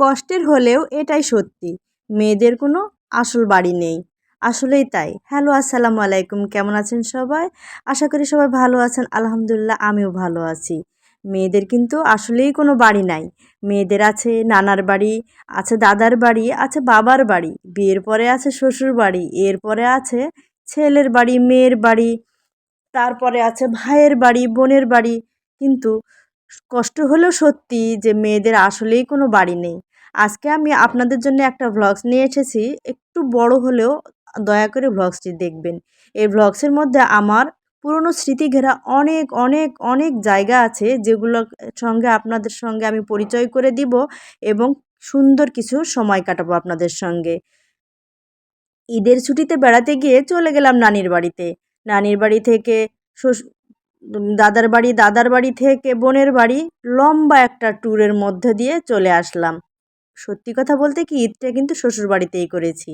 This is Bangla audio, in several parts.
কষ্টের হলেও এটাই সত্যি, মেয়েদের কোনো আসল বাড়ি নেই। আসলেই তাই। হ্যালো, আসসালামু আলাইকুম। কেমন আছেন সবাই? আশা করি সবাই ভালো আছেন। আলহামদুলিল্লাহ, আমিও ভালো আছি। মেয়েদের কিন্তু আসলেই কোনো বাড়ি নাই। মেয়েদের আছে নানার বাড়ি, আছে দাদার বাড়ি, আছে বাবার বাড়ি, বিয়ের পরে আছে শ্বশুর বাড়ি এরপরে আছে ছেলের বাড়ি, মেয়ের বাড়ি, তারপরে আছে ভাইয়ের বাড়ি, বোনের বাড়ি। কিন্তু কষ্ট হলেও সত্যি যে মেয়েদের আসলেই কোনো বাড়ি নেই। আজকে আমি আপনাদের জন্য একটা ভ্লগস নিয়ে এসেছি। একটু বড় হলেও দয়া করে ভ্লগসটি দেখবেন। এই ভ্লগসের মধ্যে আমার পুরনো স্মৃতি ঘেরা অনেক অনেক অনেক জায়গা আছে যেগুলোর সঙ্গে আপনাদের সঙ্গে আমি পরিচয় করে দিব এবং সুন্দর কিছু সময় কাটাবো আপনাদের সঙ্গে। ঈদের ছুটিতে বেড়াতে গিয়ে চলে গেলাম নানির বাড়িতে। নানির বাড়ি থেকে দাদার বাড়ি দাদার বাড়ি থেকে বোনের বাড়ি লম্বা একটা ট্যুরের মধ্যে দিয়ে চলে আসলাম। সত্যি কথা বলতে কি, ঈদটা কিন্তু শ্বশুর বাড়িতেই করেছি।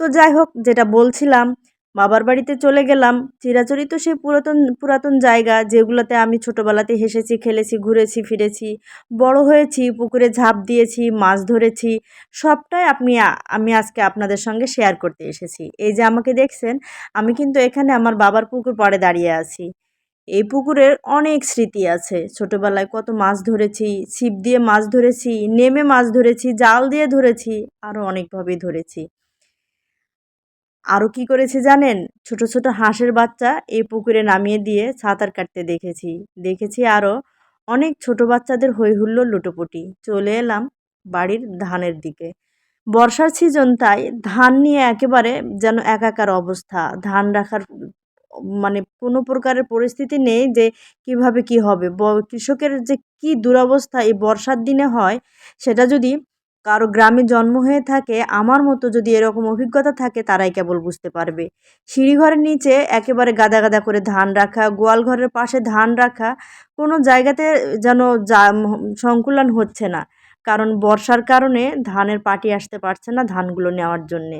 তো যাই হোক, যেটা বলছিলাম, বাবার বাড়িতে চলে গেলাম। চিরাচরিত সেই পুরাতন পুরাতন জায়গা যেগুলোতে আমি ছোটোবেলাতে হেসেছি, খেলেছি, ঘুরেছি, ফিরেছি। বড় হয়েছি, পুকুরে ঝাঁপ দিয়েছি, মাছ ধরেছি, সবটাই আপনি আমি আজকে আপনাদের সঙ্গে শেয়ার করতে এসেছি। এই যে আমাকে দেখছেন, আমি কিন্তু এখানে আমার বাবার পুকুর পরে দাঁড়িয়ে আছি। এই পুকুরের অনেক স্মৃতি আছে। ছোটোবেলায় কত মাছ ধরেছি, ছিপ দিয়ে মাছ ধরেছি, নেমে মাছ ধরেছি, জাল দিয়ে ধরেছি আরও অনেকভাবেই ধরেছি। আরও কি করেছে জানেন? ছোট ছোট হাঁসের বাচ্চা এই পুকুরে নামিয়ে দিয়ে সাঁতার কাটতে দেখেছি। দেখেছি আরও অনেক ছোট বাচ্চাদের হই হুল্লো লুটোপুটি। চলে এলাম বাড়ির ধানের দিকে। বর্ষার সিজন তাই ধান নিয়ে একেবারে যেন একাকার অবস্থা। ধান রাখার মানে কোনো প্রকারের পরিস্থিতি নেই যে কীভাবে কি হবে। কৃষকের যে কি দুরবস্থা এই বর্ষার দিনে হয়, সেটা যদি কারও গ্রামে জন্ম হয়ে থাকে, আমার মতো যদি এরকম অভিজ্ঞতা থাকে, তারাই কেবল বুঝতে পারবে। সিঁড়িঘরের নিচে একেবারে গাদা গাদা করে ধান রাখা গোয়াল ঘরের পাশে ধান রাখা, কোনো জায়গাতে যেন সংকুলন হচ্ছে না। কারণ বর্ষার কারণে ধানের পাটি আসতে পারছে না ধানগুলো নেওয়ার জন্যে।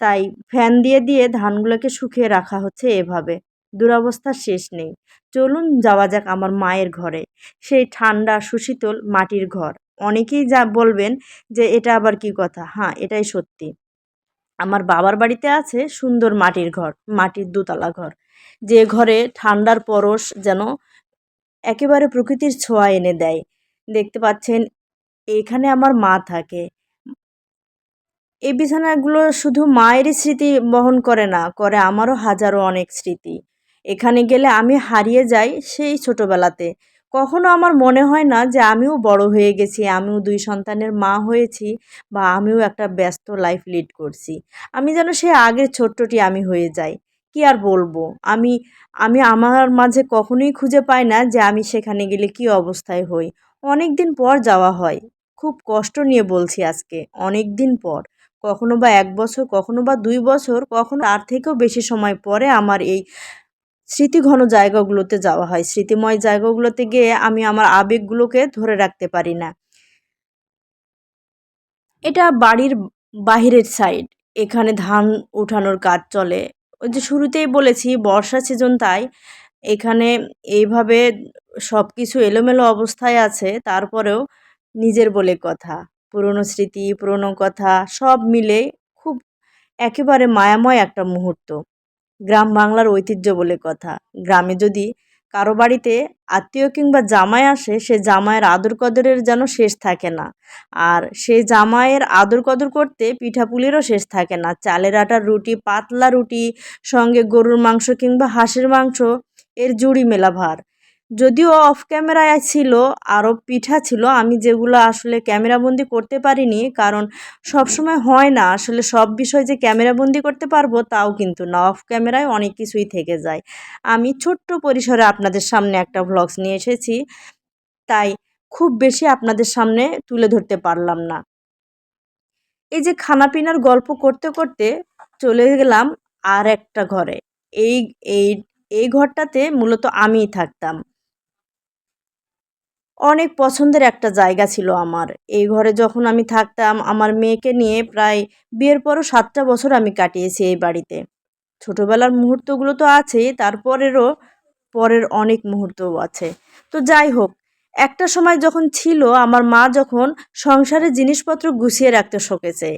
তাই ফ্যান দিয়ে দিয়ে ধানগুলোকে শুকিয়ে রাখা হচ্ছে এভাবে। দুরবস্থার শেষ নেই। চলুন যাওয়া যাক আমার মায়ের ঘরে। সেই ঠান্ডা, সুশীতল মাটির ঘর। অনেকেই যা বলবেন যে, এটা আবার কি কথা? হ্যাঁ এটাই সত্যি। আমার বাবার বাড়িতে আছে সুন্দর মাটির ঘর, মাটির দোতলা ঘর। যে ঘরে ঠান্ডার পরশ যেন একেবারে প্রকৃতির ছোঁয়া এনে দেয়। দেখতে পাচ্ছেন, এখানে আমার মা থাকে। এই বিছানাগুলো শুধু মায়েরই স্মৃতি বহন করে না, করে আমারও হাজারো অনেক স্মৃতি। এখানে গেলে আমি হারিয়ে যাই সেই ছোটোবেলাতে। কখনো আমার মনে হয় না যে আমিও বড় হয়ে গেছি, আমিও দুই সন্তানের মা হয়েছি বা আমিও একটা ব্যস্ত লাইফ লিড করছি। আমি যেন সে আগের ছোট্টটি আমি হয়ে যাই। কি আর বলব? আমি আমি আমার মাঝে কখনোই খুঁজে পাই না যে আমি সেখানে গেলে কি অবস্থায় হই। অনেক দিন পর যাওয়া হয়। খুব কষ্ট নিয়ে বলছি আজকে অনেক দিন পর। কখনো বা এক বছর, কখনো বা দুই বছর, কখনো তার থেকেও বেশি সময় পরে আমার এই স্মৃতিঘন জায়গাগুলোতে যাওয়া হয়। স্মৃতিময় জায়গাগুলোতে গিয়ে আমি আমার আবেগগুলোকে ধরে রাখতে পারি না। এটা বাড়ির বাহিরের সাইড এখানে ধান উঠানোর কাজ চলে। ওই যে শুরুতেই বলেছি, বর্ষা সিজন তাই, এখানে এইভাবে সব কিছু এলোমেলো অবস্থায় আছে, তারপরেও নিজের বলে কথা। পুরনো স্মৃতি, পুরনো কথা সব মিলে খুব একেবারে মায়াময় একটা মুহূর্ত। গ্রাম বাংলার ঐতিহ্য বলে কথা। গ্রামে যদি কারও বাড়িতে আত্মীয় কিংবা জামাই আসে, সে জামাইয়ের আদর কদরের যেন শেষ থাকে না। আর সে জামাইয়ের আদর কদর করতে পিঠাপুলিরও শেষ থাকে না। চালের আটার রুটি, পাতলা রুটি, সঙ্গে গরুর মাংস কিংবা হাঁসের মাংস, এর জুড়ি মেলা ভার যদিও অফ ক্যামেরায় ছিল আরও পিঠা ছিল, আমি যেগুলো আসলে ক্যামেরাবন্দি করতে পারিনি, কারণ সবসময় হয় না। আসলে সব বিষয় যে ক্যামেরাবন্দি করতে পারব, তাও কিন্তু না। অফ ক্যামেরায় অনেক কিছুই থেকে যায়। আমি ছোট্ট পরিসরে আপনাদের সামনে একটা ভ্লগস নিয়ে এসেছি। তাই খুব বেশি আপনাদের সামনে তুলে ধরতে পারলাম না। এই যে খানাপিনার গল্প করতে করতে চলে গেলাম আর একটা ঘরে। এই এই এই ঘরটাতে মূলত আমিই থাকতাম। অনেক পছন্দের একটা জায়গা ছিল আমার। এই ঘরে যখন আমি থাকতাম, আমার মেয়েকে নিয়ে প্রায় বিয়ের পরও সাতটা বছর আমি কাটিয়েছি এই বাড়িতে। ছোটোবেলার মুহূর্তগুলো তো আছেই, তারপরেরও পরের অনেক মুহূর্তও আছে। তো যাই হোক একটা সময় যখন ছিল, আমার মা যখন সংসারের জিনিসপত্র গুছিয়ে রাখতে শোকেছে।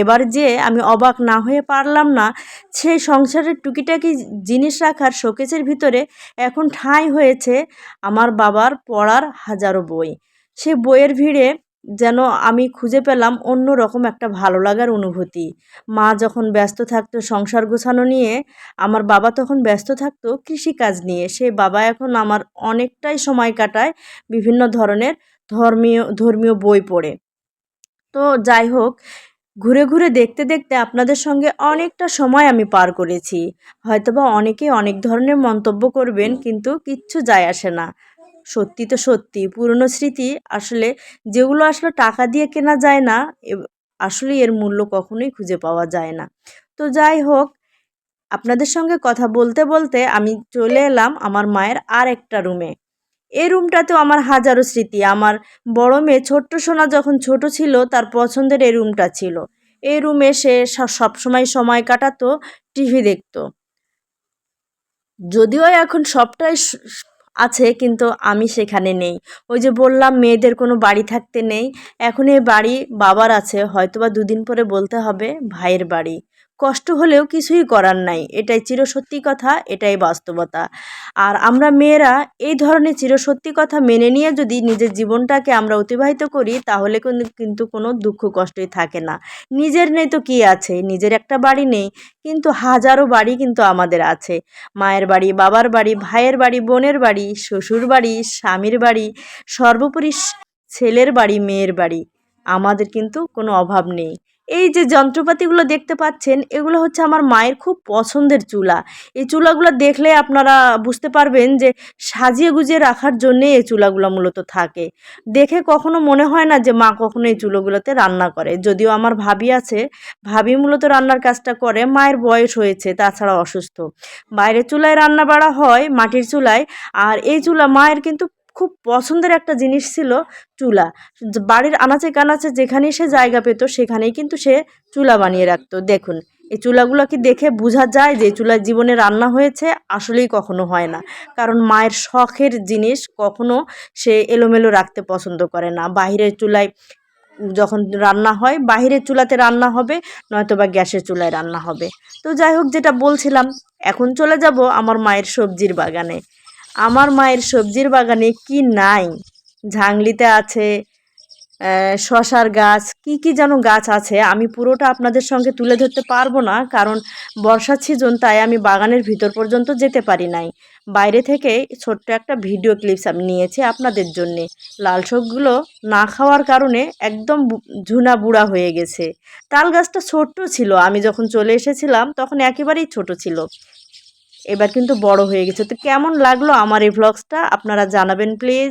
এবার যে আমি অবাক না হয়ে পারলাম না সেই সংসারের টুকিটাকি জিনিস রাখার শোকেসের ভিতরে এখন ঠাঁই হয়েছে আমার বাবার পড়ার হাজারো বই। সে বইয়ের ভিড়ে যেন আমি খুঁজে পেলাম অন্য রকম একটা ভালো লাগার অনুভূতি। মা যখন ব্যস্ত থাকতো সংসার গোছানো নিয়ে, আমার বাবা তখন ব্যস্ত থাকতো কৃষিকাজ নিয়ে। সে বাবা এখন আমার অনেকটাই সময় কাটায় বিভিন্ন ধরনের ধর্মীয় ধর্মীয় বই পড়ে। তো যাই হোক, ঘুরে ঘুরে দেখতে দেখতে আপনাদের সঙ্গে অনেকটা সময় আমি পার করেছি। হয়তোবা অনেকে অনেক ধরনের মন্তব্য করবেন, কিন্তু কিচ্ছু যায় আসে না। সত্যি তো সত্যি। পুরনো স্মৃতি আসলে যেগুলো আসলে টাকা দিয়ে কেনা যায় না আসলে এর মূল্য কখনোই খুঁজে পাওয়া যায় না। তো যাই হোক, আপনাদের সঙ্গে কথা বলতে বলতে আমি চলে এলাম আমার মায়ের আর একটা রুমে। এই রুমটাতেও আমার হাজারো স্মৃতি। আমার বড় মেয়ে ছোট্ট সোনা যখন ছোট ছিল, তার পছন্দের এই রুমটা ছিল। এই রুমে সে সবসময় সময় কাটাতো, টিভি দেখতো। যদিও এখন সবটাই আছে, কিন্তু আমি সেখানে নেই। ওই যে বললাম, মেয়েদের কোনো বাড়ি থাকতে নেই। এখন এই বাড়ি বাবার আছে, হয়তোবা দুদিন পরে বলতে হবে ভাইয়ের বাড়ি। কষ্ট হলেও কিছুই করার নাই। এটাই চিরসত্যি কথা, এটাই বাস্তবতা। আর আমরা মেয়েরা এই ধরনের চিরসত্যি কথা মেনে নিয়ে যদি নিজের জীবনটাকে আমরা অতিবাহিত করি, তাহলে কিন্তু কোনো দুঃখ কষ্টই থাকে না। নিজের নেই তো কী আছে? নিজের একটা বাড়ি নেই, কিন্তু হাজারো বাড়ি কিন্তু আমাদের আছে। মায়ের বাড়ি, বাবার বাড়ি, ভাইয়ের বাড়ি, বোনের বাড়ি, শ্বশুর বাড়ি, স্বামীর বাড়ি, সর্বোপরি ছেলের বাড়ি, মেয়ের বাড়ি। আমাদের কিন্তু কোনো অভাব নেই। এই যে যন্ত্রপাতিগুলো দেখতে পাচ্ছেন, এগুলো হচ্ছে আমার মায়ের খুব পছন্দের চুলা। এই চুলাগুলো দেখলে আপনারা বুঝতে পারবেন যে সাজিয়ে গুজিয়ে রাখার জন্যে এই চুলাগুলো মূলত থাকে। দেখে কখনো মনে হয় না যে মা কখনো এই চুলোগুলোতে রান্না করে। যদিও আমার ভাবি আছে, ভাবি মূলত রান্নার কাজটা করে, মায়ের বয়স হয়েছে, তাছাড়া অসুস্থ। বাইরের চুলায় রান্না বাড়া হয়, মাটির চুলায়, আর এই চুলা মায়ের কিন্তু খুব পছন্দের একটা জিনিস ছিল চুলা। বাড়ির আনাচে কানাচে যেখানেই সে জায়গা পেত, সেখানেই কিন্তু সে চুলা বানিয়ে রাখতো। দেখুন, এই চুলাগুলো কি দেখে বোঝা যায় যে চুলার জীবনে রান্না হয়েছে? আসলেই কখনো হয় না। কারণ মায়ের শখের জিনিস কখনো সে এলোমেলো রাখতে পছন্দ করে না। বাহিরের চুলায় যখন রান্না হয়, বাহিরের চুলাতে রান্না হবে নয়তো বা গ্যাসের চুলায় রান্না হবে। তো যাই হোক, যেটা বলছিলাম, এখন চলে যাব আমার মায়ের সবজির বাগানে। আমার মায়ের সবজির বাগানে কি নাই? ঝাংলিতে আছে শশার গাছ, কি কি যেন গাছ আছে, আমি পুরোটা আপনাদের সঙ্গে তুলে ধরতে পারব না, কারণ বর্ষার সিজন তাই আমি বাগানের ভিতর পর্যন্ত যেতে পারি নাই। বাইরে থেকে ছোট্ট একটা ভিডিও ক্লিপস আমি নিয়েছি আপনাদের জন্যে। লাল শাকগুলো না খাওয়ার কারণে একদম ঝুনা বুড়া হয়ে গেছে। তাল গাছটা ছোট্ট ছিল, আমি যখন চলে এসেছিলাম, তখন একেবারেই ছোট ছিল। এবার কিন্তু বড় হয়ে গেছে। তো কেমন লাগল আমার এই ভ্লগসটা আপনারা জানাবেন প্লিজ